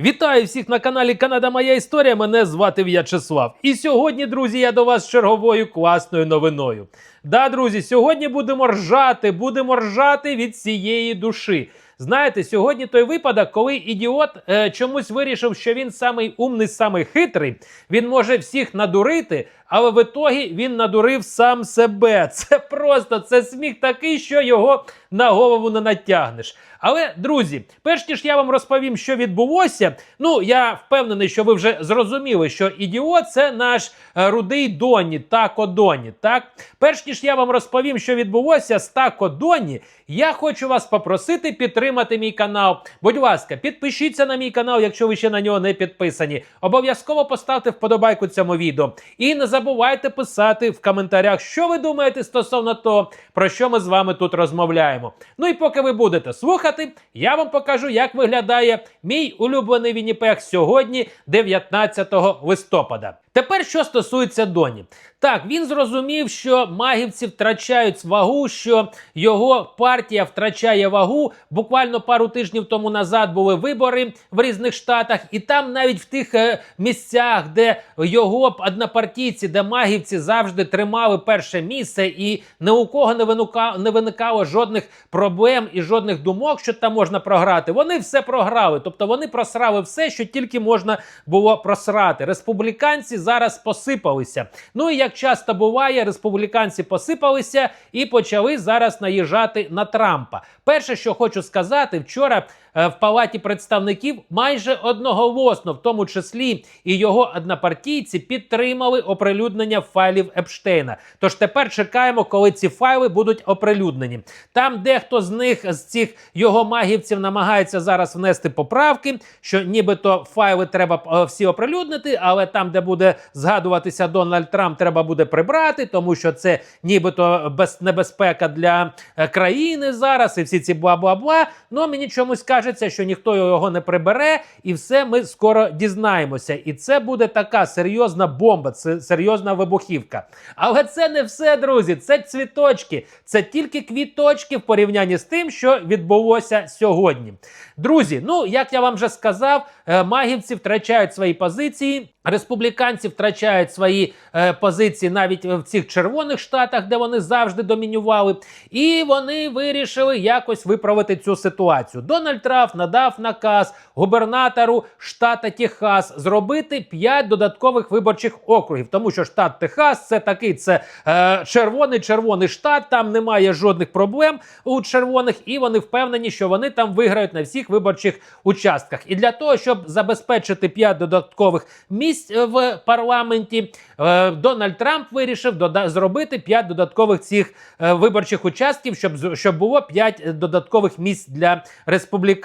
Вітаю всіх на каналі Канада Моя Історія. Мене звати В'ячеслав. І сьогодні, друзі, я до вас з черговою класною новиною. Да, друзі, сьогодні будемо ржати, будемо ржати від цієї душі. Знаєте, сьогодні той випадок, коли ідіот е, чомусь вирішив, що він самий умний, самий хитрий, він може всіх надурити, але в ітогі він надурив сам себе. Це просто це сміх такий, що його на голову не натягнеш. Але, друзі, перш ніж я вам розповім, що відбулося, ну я впевнений, що ви вже зрозуміли, що ідіот це наш е, рудий Доні, Тако Доні. Так, перш ніж я вам розповім, що відбулося з Тако Доні, я хочу вас попросити підтримати мій канал. Будь ласка, підпишіться на мій канал, якщо ви ще на нього не підписані. Обов'язково поставте вподобайку цьому відео. І не забувайте писати в коментарях, що ви думаєте стосовно того, про що ми з вами тут розмовляємо. Ну і поки ви будете слухати, я вам покажу, як виглядає мій улюблений Вінніпег сьогодні, 19 листопада. Тепер що стосується Доні. Так, він зрозумів, що магівці втрачають вагу, що його партія втрачає вагу. Буквально пару тижнів тому назад були вибори в різних штатах, і там навіть в тих е, місцях, де його однопартійці, де магівці завжди тримали перше місце, і ні у кого не виникало, не виникало жодних проблем і жодних думок, що там можна програти. Вони все програли. Тобто вони просрали все, що тільки можна було просрати. Республіканці зараз посипалися. Ну і як часто буває, республіканці посипалися і почали зараз наїжджати на Трампа. Перше, що хочу сказати, вчора в палаті представників майже одноголосно, в тому числі і його однопартійці, підтримали оприлюднення файлів Епштейна. Тож тепер чекаємо, коли ці файли будуть оприлюднені. Там дехто з них з цих його магівців намагається зараз внести поправки, що нібито файли треба е, всі оприлюднити, але там, де буде згадуватися Дональд Трамп, треба буде прибрати, тому що це нібито без небезпека для е, країни зараз, і всі ці бла-бла-бла. Ну мені чомусь кажеться, що ніхто його не прибере, і все ми скоро дізнаємося. І це буде така серйозна бомба, це серйозна вибухівка. Але це не все, друзі. Це цвіточки, це тільки квіточки в порівнянні з тим, що відбулося сьогодні. Друзі, ну як я вам вже сказав, е, магівці втрачають свої позиції. Республіканці втрачають свої е, позиції навіть в цих червоних штатах, де вони завжди домінювали, і вони вирішили якось виправити цю ситуацію. Дональд надав наказ губернатору штата Техас зробити 5 додаткових виборчих округів, тому що штат Техас це такий це е, червоний червоний штат. Там немає жодних проблем у червоних, і вони впевнені, що вони там виграють на всіх виборчих участках. І для того, щоб забезпечити 5 додаткових місць е, в парламенті, е, Дональд Трамп вирішив дода- зробити 5 додаткових цих е, виборчих участків, щоб, щоб було 5 додаткових місць для республіканців.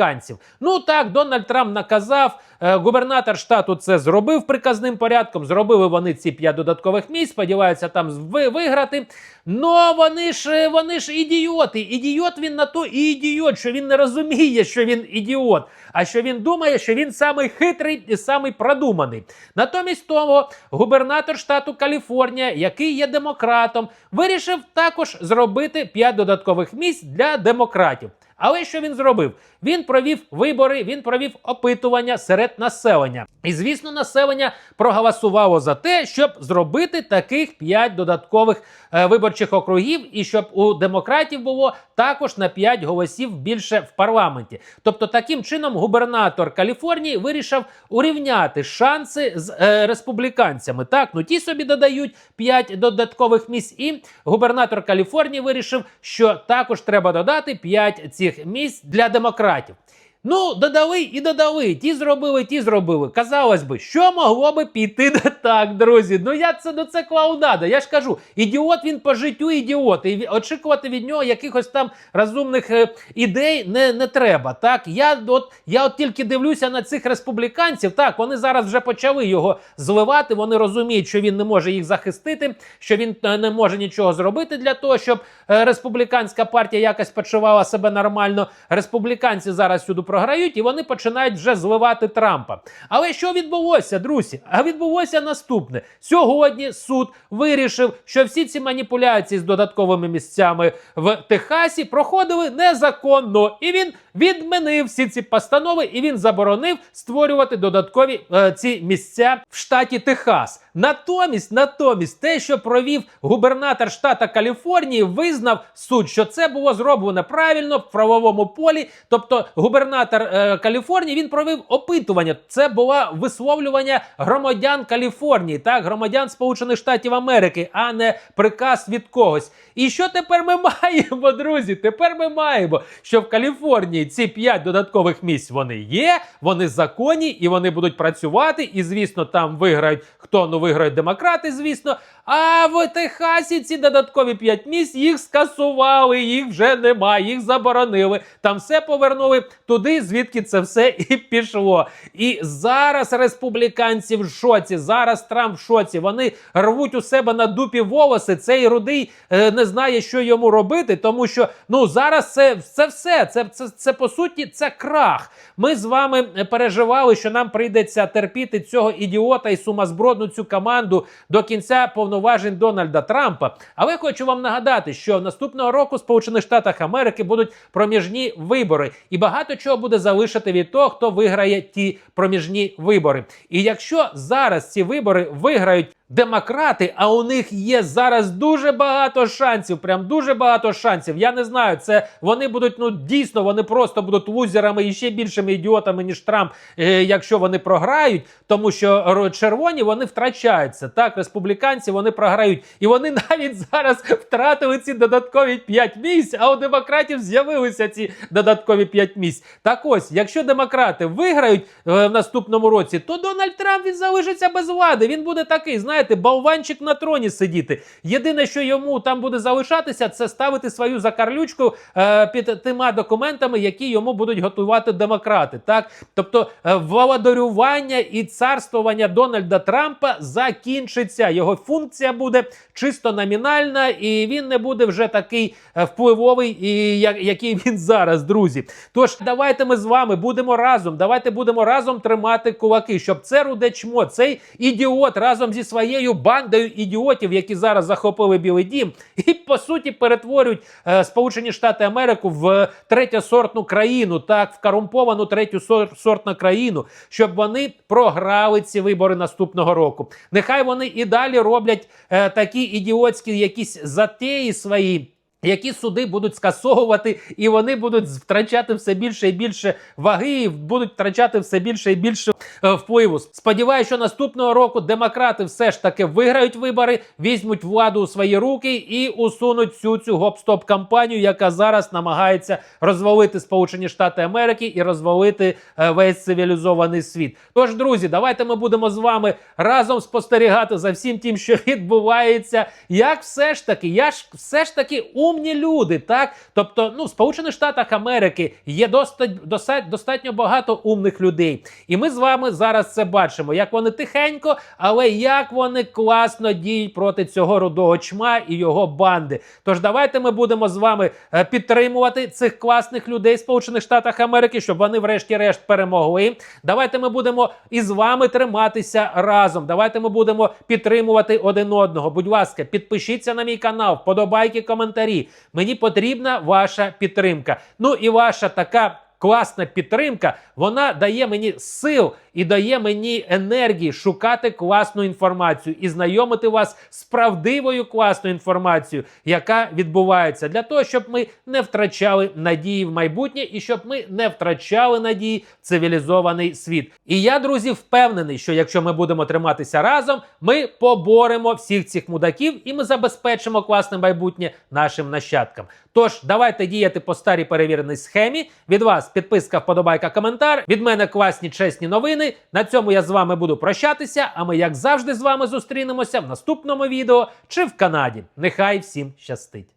Ну так, Дональд Трамп наказав. е, Губернатор штату це зробив приказним порядком. Зробили вони ці 5 додаткових місць. Сподіваються там ви- виграти. Ну вони ж е, вони ж ідіоти. Ідіот він на то і ідіот, що він не розуміє, що він ідіот, а що він думає, що він самий хитрий і самий продуманий. Натомість того, губернатор штату Каліфорнія, який є демократом, вирішив також зробити 5 додаткових місць для демократів. Але що він зробив? Він провів вибори, він провів опитування серед населення. І звісно, населення проголосувало за те, щоб зробити таких 5 додаткових е, виборчих округів, і щоб у демократів було також на 5 голосів більше в парламенті. Тобто, таким чином, губернатор Каліфорнії вирішив урівняти шанси з е, республіканцями. Так, ну ті собі додають 5 додаткових місць, і губернатор Каліфорнії вирішив, що також треба додати 5 цих місць для демократів. Ну, додали і додали. Ті зробили, ті зробили. Казалось би, що могло би піти не так, друзі. Ну я це до це клаудада. Я ж кажу, ідіот він по життю ідіот. І очікувати від нього якихось там розумних е, ідей не, не треба. Так, я от я от тільки дивлюся на цих республіканців. Так, вони зараз вже почали його зливати. Вони розуміють, що він не може їх захистити, що він е, не може нічого зробити для того, щоб е, республіканська партія якось почувала себе нормально. Республіканці зараз сюди програють, і вони починають вже зливати Трампа. Але що відбулося, друзі? А відбулося наступне: сьогодні суд вирішив, що всі ці маніпуляції з додатковими місцями в Техасі проходили незаконно, і він відмінив всі ці постанови, і він заборонив створювати додаткові е, ці місця в штаті Техас. Натомість, натомість, те, що провів губернатор штата Каліфорнії, визнав суд, що це було зроблено правильно в правовому полі. Тобто, губернатор е, Каліфорнії він провів опитування. Це було висловлювання громадян Каліфорнії, так, громадян Сполучених Штатів Америки, а не приказ від когось. І що тепер ми маємо, друзі? Тепер ми маємо, що в Каліфорнії ці п'ять додаткових місць вони є, вони законні і вони будуть працювати. І звісно, там виграють хто ну виграють демократи, звісно. А в Техасі ці додаткові п'ять місць їх скасували, їх вже немає, їх заборонили. Там все повернули туди, звідки це все і пішло. І зараз республіканці в шоці. Зараз Трамп в шоці. Вони рвуть у себе на дупі волоси. Цей рудий е, не знає, що йому робити, тому що ну зараз це, це все. Це, це, це по суті це крах. Ми з вами переживали, що нам прийдеться терпіти цього ідіота і сумасбродну цю команду до кінця повноважень Дональда Трампа. Але хочу вам нагадати, що наступного року Сполучених Штатах Америки будуть проміжні вибори, і багато чого буде залишити від того, хто виграє ті проміжні вибори. І якщо зараз ці вибори виграють. Демократи, а у них є зараз дуже багато шансів. Прям дуже багато шансів. Я не знаю, це вони будуть ну дійсно, вони просто будуть лузерами і ще більшими ідіотами, ніж Трамп, е, якщо вони програють, тому що червоні вони втрачаються. Так, республіканці вони програють, і вони навіть зараз втратили ці додаткові 5 місць. А у демократів з'явилися ці додаткові 5 місць. Так ось, якщо демократи виграють е, в наступному році, то Дональд Трамп він залишиться без влади. Він буде такий, знаєте, болванчик на троні сидіти. Єдине, що йому там буде залишатися, це ставити свою закарлючку е, під тима документами, які йому будуть готувати демократи. Так, тобто е, володарювання і царствування Дональда Трампа закінчиться. Його функція буде чисто номінальна, і він не буде вже такий е, впливовий, і я- який він зараз, друзі. Тож давайте ми з вами будемо разом. Давайте будемо разом тримати кулаки, щоб це руде чмо, цей ідіот разом зі своєю бандою ідіотів, які зараз захопили Білий Дім, і по суті перетворюють е, Сполучені Штати Америку в третьосортну країну, так в корумповану третю сортну країну, щоб вони програли ці вибори наступного року. Нехай вони і далі роблять е, такі ідіотські якісь затеї свої. Які суди будуть скасовувати, і вони будуть втрачати все більше і більше ваги, і будуть втрачати все більше і більше е, впливу. Сподіваюся, що наступного року демократи все ж таки виграють вибори, візьмуть владу у свої руки і усунуть всю цю гоп-стоп кампанію, яка зараз намагається розвалити Сполучені Штати Америки і розвалити е, весь цивілізований світ. Тож, друзі, давайте ми будемо з вами разом спостерігати за всім тим, що відбувається. Як все ж таки, я ж все ж таки умні люди, так тобто, ну в Сполучених Штатах Америки є достать, досать, достатньо багато умних людей, і ми з вами зараз це бачимо, як вони тихенько, але як вони класно діють проти цього рудого чма і його банди. Тож давайте ми будемо з вами е, підтримувати цих класних людей Сполучених Штатах Америки, щоб вони, врешті-решт, перемогли. Давайте ми будемо із вами триматися разом. Давайте ми будемо підтримувати один одного. Будь ласка, підпишіться на мій канал, вподобайки, коментарі. Мені потрібна ваша підтримка. Ну і ваша така. Класна підтримка, вона дає мені сил і дає мені енергії шукати класну інформацію і знайомити вас з правдивою класною інформацією, яка відбувається, для того, щоб ми не втрачали надії в майбутнє і щоб ми не втрачали надії в цивілізований світ. І я, друзі, впевнений, що якщо ми будемо триматися разом, ми поборемо всіх цих мудаків і ми забезпечимо класне майбутнє нашим нащадкам. Тож давайте діяти по старій перевіреній схемі. Від вас підписка, вподобайка, коментар. Від мене класні чесні новини. На цьому я з вами буду прощатися. А ми, як завжди, з вами зустрінемося в наступному відео чи в Канаді. Нехай всім щастить!